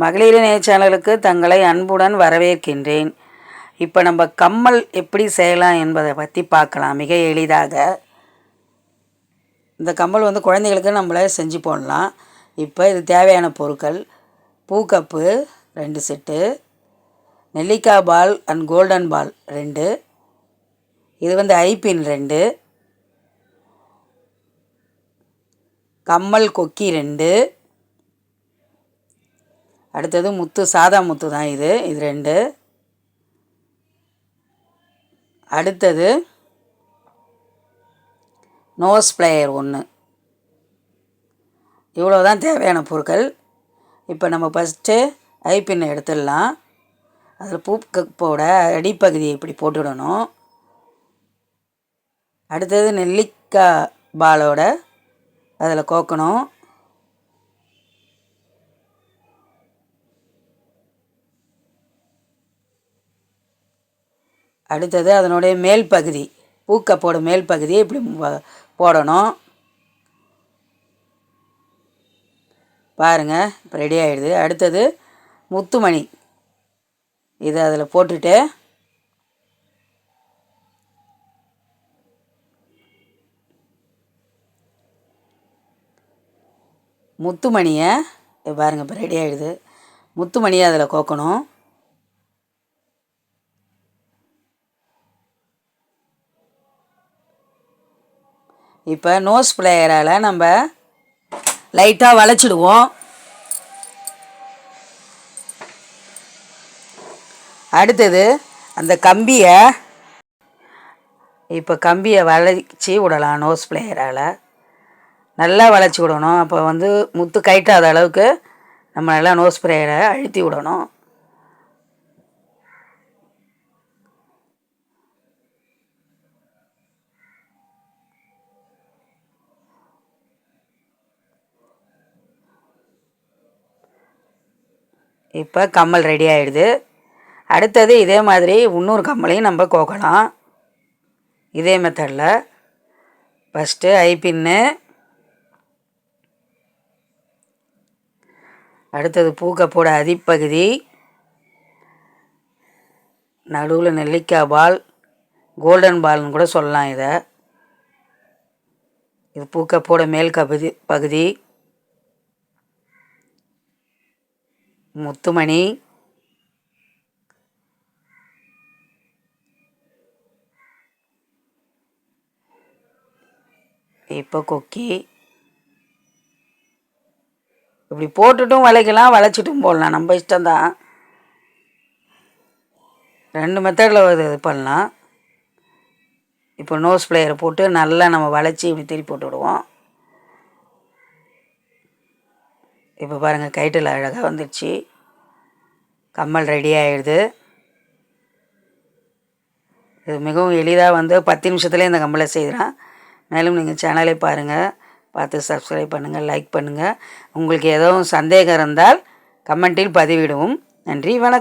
மகளிர் நேய சேனலுக்கு தங்களை அன்புடன் வரவேற்கின்றேன். இப்போ நம்ம கம்மல் எப்படி செய்யலாம் என்பதை பற்றி பார்க்கலாம். மிக எளிதாக. இந்த கம்மல் வந்து குழந்தைகளுக்கு நம்மளே செஞ்சு போடலாம். இப்போ இது தேவையான பொருட்கள். பூக்கப்பு ரெண்டு செட்டு. நெல்லிக்காய் பால் அண்ட் கோல்டன் பால் ரெண்டு. இது வந்து ஐபின் ரெண்டு. கம்மல் கொக்கி ரெண்டு. அடுத்தது முத்து சாதா முத்து தான் இது. இது ரெண்டு. அடுத்தது நோஸ் பிளேயர் ஒன்று இவ்வளோ தான் தேவையான பொருட்கள். இப்போ நம்ம ஃபஸ்ட்டு ஐப்பின்னை எடுத்துடலாம். அதில் பூக்கப்போட அடிப்பகுதியை இப்படி போட்டுடணும். அடுத்தது நெல்லிக்காய் பாலோட அதில் கோக்கணும். அடுத்தது அதனுடைய மேல் பகுதி. பூக்கப்போட மேல் பகுதியை இப்படி போடணும். பாருங்கள் இப்போ ரெடி ஆகிடுது அடுத்தது முத்துமணி. இதை அதில் போட்டுட்டு முத்துமணியை பாருங்கள் பாருங்க இப்போ ரெடி ஆகிடுது முத்துமணியை அதில் கோக்கணும். இப்போ நோஸ் பிளேயரால் நம்ம லைட்டாக வளைச்சிடுவோம். அடுத்தது அந்த கம்பியை இப்போ கம்பியை வளைச்சி விடலாம் நோஸ் பிளேயரால் நல்லா வளைச்சி விடணும். அப்போ வந்து முத்து கைட்டாத அளவுக்கு நம்ம நல்லா நோஸ் பிளேயரை அழுத்தி விடணும். இப்போ கம்மல் ரெடி ஆகிடுது அடுத்தது இதே மாதிரி இன்னொரு கம்மலையும் நம்ம கோக்கலாம். இதே மெத்தடில் ஃபஸ்ட்டு ஐபின்னு அடுத்தது பூக்கப்போட அதிப்பகுதி நடுவில் நெல்லிக்காய் பால் கோல்டன் பால்னு கூட சொல்லலாம் இதை. இது பூக்கப்போட மேல் கபதி பகுதி. முத்துமணி. இப்போ கொக்கி. இப்படி போட்டுட்டும் வளைக்கலாம் வளைச்சிட்டும் போடலாம். நம்ம இஷ்டம்தான். ரெண்டு மெத்தடில் இது இது பண்ணலாம். இப்போ நோஸ் பிளேயரை போட்டு நல்லா நம்ம வளைச்சி இப்படி திருப்பி போட்டு விடுவோம் இப்போ பாருங்கள் கைட்டில் அழகாக வந்துடுச்சு கம்மல் ரெடி ஆகிடுது இது மிகவும் எளிதாக வந்து பத்து நிமிஷத்துலேயே இந்த கம்மலை செய்கிறான் மேலும் நீங்கள் சேனலை பாருங்கள் பார்த்து சப்ஸ்கிரைப் பண்ணுங்கள் லைக் பண்ணுங்கள் உங்களுக்கு எதுவும் சந்தேகம் இருந்தால் கமெண்ட்டில் பதிவிடுவோம். நன்றி வணக்கம்.